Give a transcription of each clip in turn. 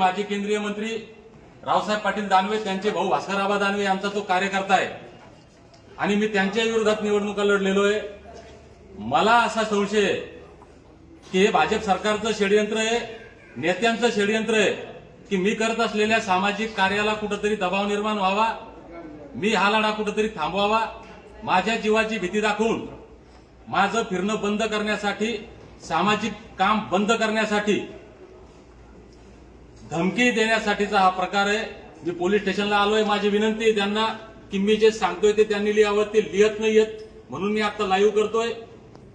माजी केंद्रीय मंत्री रावसाहेब पाटील दानवे त्यांचे भाऊ भास्करआबा दानवे यांचा तो कार्यकर्ता आहे. आणि मी त्यांच्या विरोधात निवडणुका लढलेलो आहे मला असा संशय आहे की हे भाजप सरकारचं षडयंत्र आहे नेत्यांचं षडयंत्र आहे की मी करत असलेल्या सामाजिक कार्याला कुठंतरी दबाव निर्माण व्हावा मी हा लढा कुठंतरी थांबवावा माझ्या जीवाची भीती दाखवून माझं फिरणं बंद करण्यासाठी सामाजिक काम बंद करण्यासाठी धमकी देण्यासाठीचा हा प्रकार आहे. मी पोलीस स्टेशनला आलोय. माझी विनंती आहे त्यांना की मी जे सांगतोय ते त्यांनी लिहावं ते लिहत नाही येत म्हणून मी आता लाईव्ह करतोय.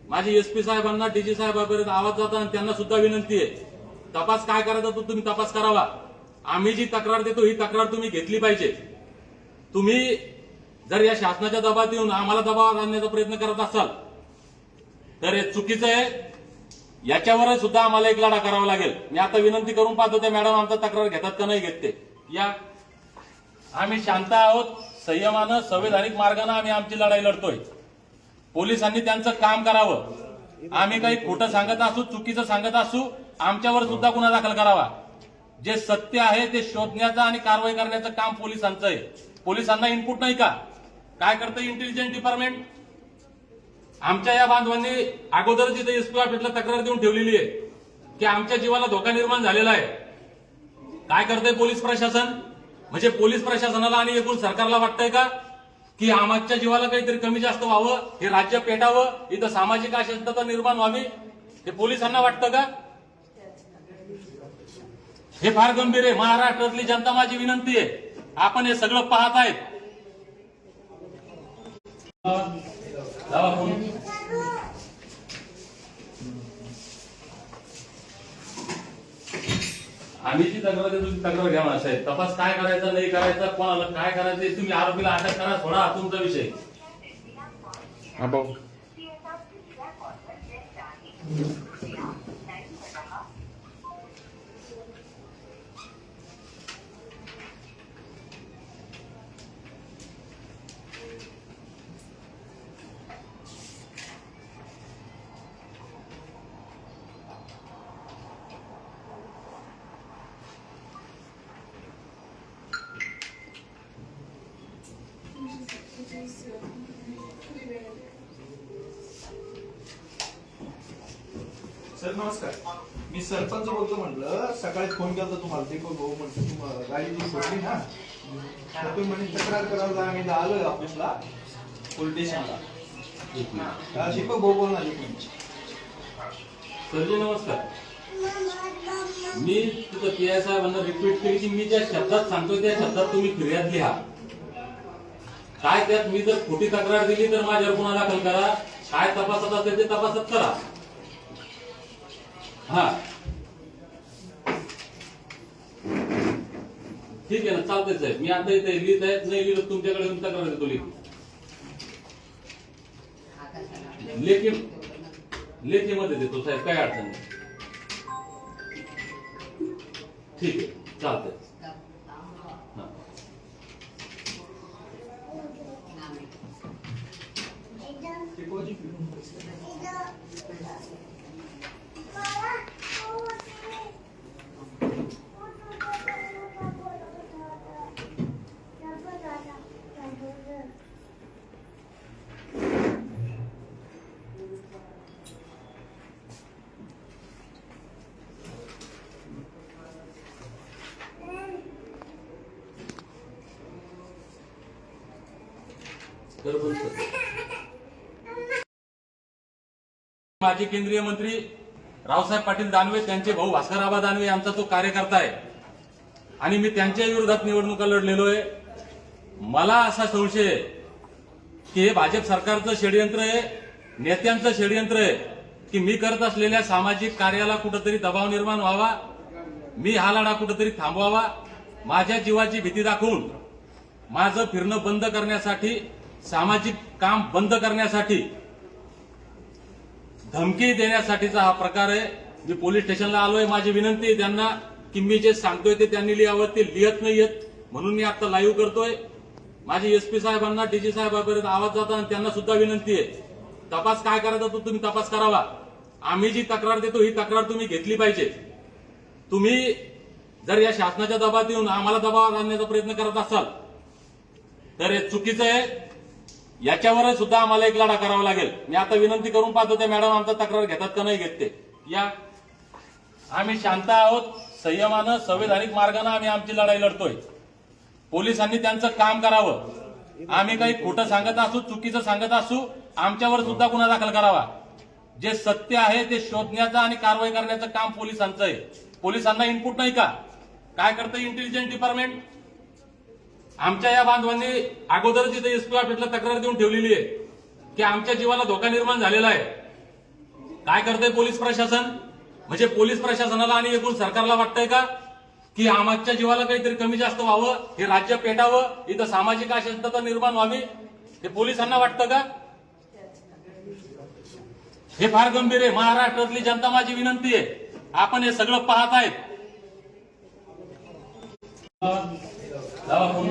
माझी एसपी साहेबांना डीजी साहेबांपर्यंत आवाज जाता आणि त्यांना सुद्धा विनंती आहे. तपास काय करायचा तो तुम्ही तपास करावा. आम्ही जी तक्रार देतो ही तक्रार तुम्ही घेतली पाहिजे. तुम्ही जर या शासनाच्या दबात येऊन आम्हाला दबाव आणण्याचा प्रयत्न करत असाल तर हे चुकीचं आहे. याच्यावर सुद्धा आम्हाला एक लढा करावा लागेल. मी आता विनंती करून पाहतो त्या मॅडम आमचा तक्रार घेतात का नाही घेत ते. या. आम्ही शांत आहोत. संयमानं संवैधानिक मार्गानं आम्ही आमची लढाई लढतोय. पोलिसांनी त्यांचं काम करावं. आम्ही काही खोटं सांगत असू चुकीचं सांगत असू आमच्यावर सुद्धा गुन्हा दाखल करावा. जे सत्य आहे ते शोधण्याचं आणि कारवाई करण्याचं काम पोलिसांचं आहे. पोलिसांना इनपुट नाही का? काय करतं इंटेलिजन्स डिपार्टमेंट आमच्या या बांधवांनी अगोदरच इथे एसपी ऑफिसला तक्रार देऊन ठेवलेली आहे की आमच्या जीवाला धोका निर्माण झालेला आहे. काय करतंय पोलीस प्रशासन? म्हणजे पोलीस प्रशासनाला आणि एकूण सरकारला वाटतंय का? की आमच्या जीवाला काहीतरी कमी जास्त व्हावं हे राज्य पेटावं इथं सामाजिक अशांतता निर्माण व्हावी हे पोलिसांना वाटतं का? हे फार गंभीर आहे. महाराष्ट्रातली जनता माझी विनंती आहे. आपण हे सगळं पाहत आहेत. लावा फोन. आम्ही जी तक्रार देतो ती तक्रार घ्या म्हणा साहेब. तपास काय करायचा नाही करायचा कोणाला काय करायचं तुम्ही आरोपीला अटक करा थोडा हा तुमचा विषय. हा भाऊ सर नमस्कार. मी सरपंच बोलतो म्हटलं सकाळी फोन केला होता तुम्हाला ते भाऊ म्हटलं तुम्हाला गाडी जी सोडली ना तर तुम्ही म्हणे तक्रार करायला आम्ही आलोय ऑफिसला पोलीस स्टेशनला हा, भाऊ बोलणार सरजी नमस्कार. मी तुझं पी आय साहेबांना रिपीट केली की मी ज्या शब्दात सांगतोय त्या शब्दात तुम्ही फिर्याद लिहा. काय त्यात मी जर खोटी तक्रार दिली तर माझ्यावर गुन्हा दाखल करा. काय तपासात असेल ते तपासात करा. हा. ठीक आहे ना चालतंय साहेब. मी आता इथे लिहित आहे नाही लिहिलं तुमच्याकडे येऊन तक्रार देतो लिहित लेखी लेखीमध्ये देतो साहेब काय अडचण नाही. ठीक आहे चालतंय हा. दीपक भाऊजी, बरोबर सर. माजी केंद्रीय मंत्री रावसाहेब पाटील दानवे त्यांचे भाऊ भास्करआबा दानवे यांचा तो कार्यकर्ता आहे. आणि मी त्यांच्या विरोधात निवडणुका लढलेलो आहे. मला असा संशय आहे की हे भाजप सरकारचं षडयंत्र आहे नेत्यांचं षडयंत्र आहे की मी करत असलेल्या सामाजिक कार्याला कुठंतरी दबाव निर्माण व्हावा मी हा लढा कुठंतरी थांबवावा माझ्या जीवाची भीती दाखवून माझं फिरणं बंद करण्यासाठी सामाजिक काम बंद करण्यासाठी धमकी देण्यासाठीचा हा प्रकार आहे. मी पोलीस स्टेशनला आलोय. माझी विनंती आहे त्यांना की मी जे सांगतोय ते त्यांनी लिहावं. ते लिहत नाहीयेत म्हणून मी आता लाईव्ह करतोय. माझे एसपी साहेबांना डीजी साहेबांपर्यंत आवाज जाता आणि त्यांना सुद्धा विनंती आहे. तपास काय करायचा तो तुम्ही तपास करावा. आम्ही जी तक्रार देतो ही तक्रार तुम्ही घेतली पाहिजे. तुम्ही जर या शासनाच्या दबात येऊन आम्हाला दबाव आणण्याचा प्रयत्न करत असाल तर हे चुकीचं आहे. याच्यावर सुद्धा आम्हाला एक लढा करावा लागेल. मी आता विनंती करून पाहतो त्या मॅडम आमचा तक्रार घेतात का नाही घेत ते. या. आम्ही शांत आहोत. संयमानं संवैधानिक मार्गानं आम्ही आमची लढाई लढतोय. पोलिसांनी त्यांचं काम करावं. आम्ही काही खोटं सांगत असू चुकीचं सांगत असू आमच्यावर सुद्धा गुन्हा दाखल करावा. जे सत्य आहे ते शोधण्याचं आणि कारवाई करण्याचं काम पोलिसांचं आहे. पोलिसांना इनपुट नाही का? काय करतं इंटेलिजन्स डिपार्टमेंट आमच्या या बांधवांनी अगोदरच इथे एसपी ऑफिसला तक्रार देऊन ठेवलेली आहे की आमच्या जीवाला धोका निर्माण झालेला आहे. काय करतंय पोलीस प्रशासन? म्हणजे पोलीस प्रशासनाला आणि एकूण सरकारला वाटतंय का? की आमच्या जीवाला काहीतरी कमी जास्त व्हावं हे राज्य पेटावं इथं सामाजिक अशांतता निर्माण व्हावी हे पोलिसांना वाटतं का? हे फार गंभीर आहे. महाराष्ट्रातली जनता माझी विनंती आहे. आपण हे सगळं पाहत आहेत. लावा फोन.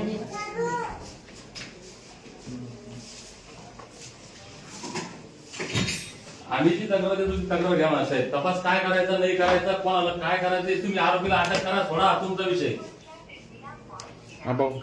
आम्ही जी तक्रार देतो ती तक्रार घ्या म्हणा साहेब. तपास काय करायचा नाही करायचा कोणाला काय करायचं तुम्ही आरोपीला अटक करा थोडा हा तुमचा विषय. हा भाऊ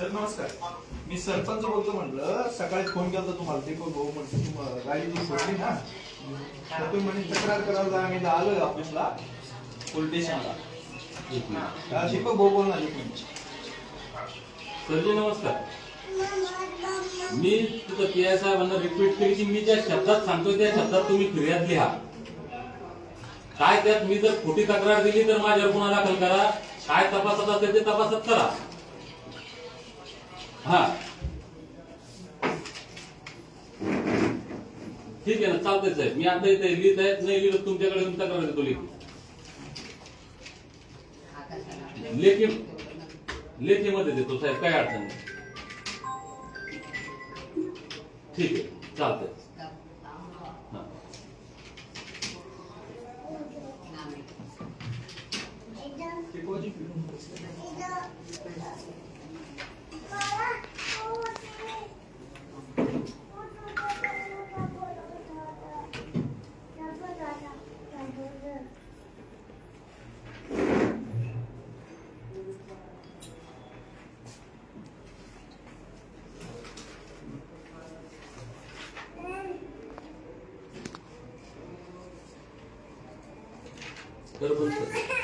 सर नमस्कार. मी सरपंच बोलतो म्हटलं सकाळी फोन केला तुम्हाला ते भाऊ म्हटलं तुम्हाला गाडी तू सोडली ना तर तुम्ही म्हणे तक्रार करायला जा आम्ही आलोय ऑफिसला पोलीस स्टेशनला हा, भाऊ बोलणार सरजी नमस्कार. मी तुझं पी आय साहेबांना रिपीट केली की मी ज्या शब्दात सांगतोय त्या शब्दात तुम्ही फिर्याद लिहा. काय त्यात मी जर खोटी तक्रार दिली तर माझ्यावर गुन्हा दाखल करा. काय तपासात असेल ते तपासात करा. हा. ठीक आहे ना चालतंय साहेब. मी आता इथे लिहित आहे नाही लिहिलं तुमच्याकडे तुमचा करायचं तो लेखी. लेखी लेखीमध्ये देतो साहेब काय अडचण नाही. ठीक आहे चालतंय. कर बंद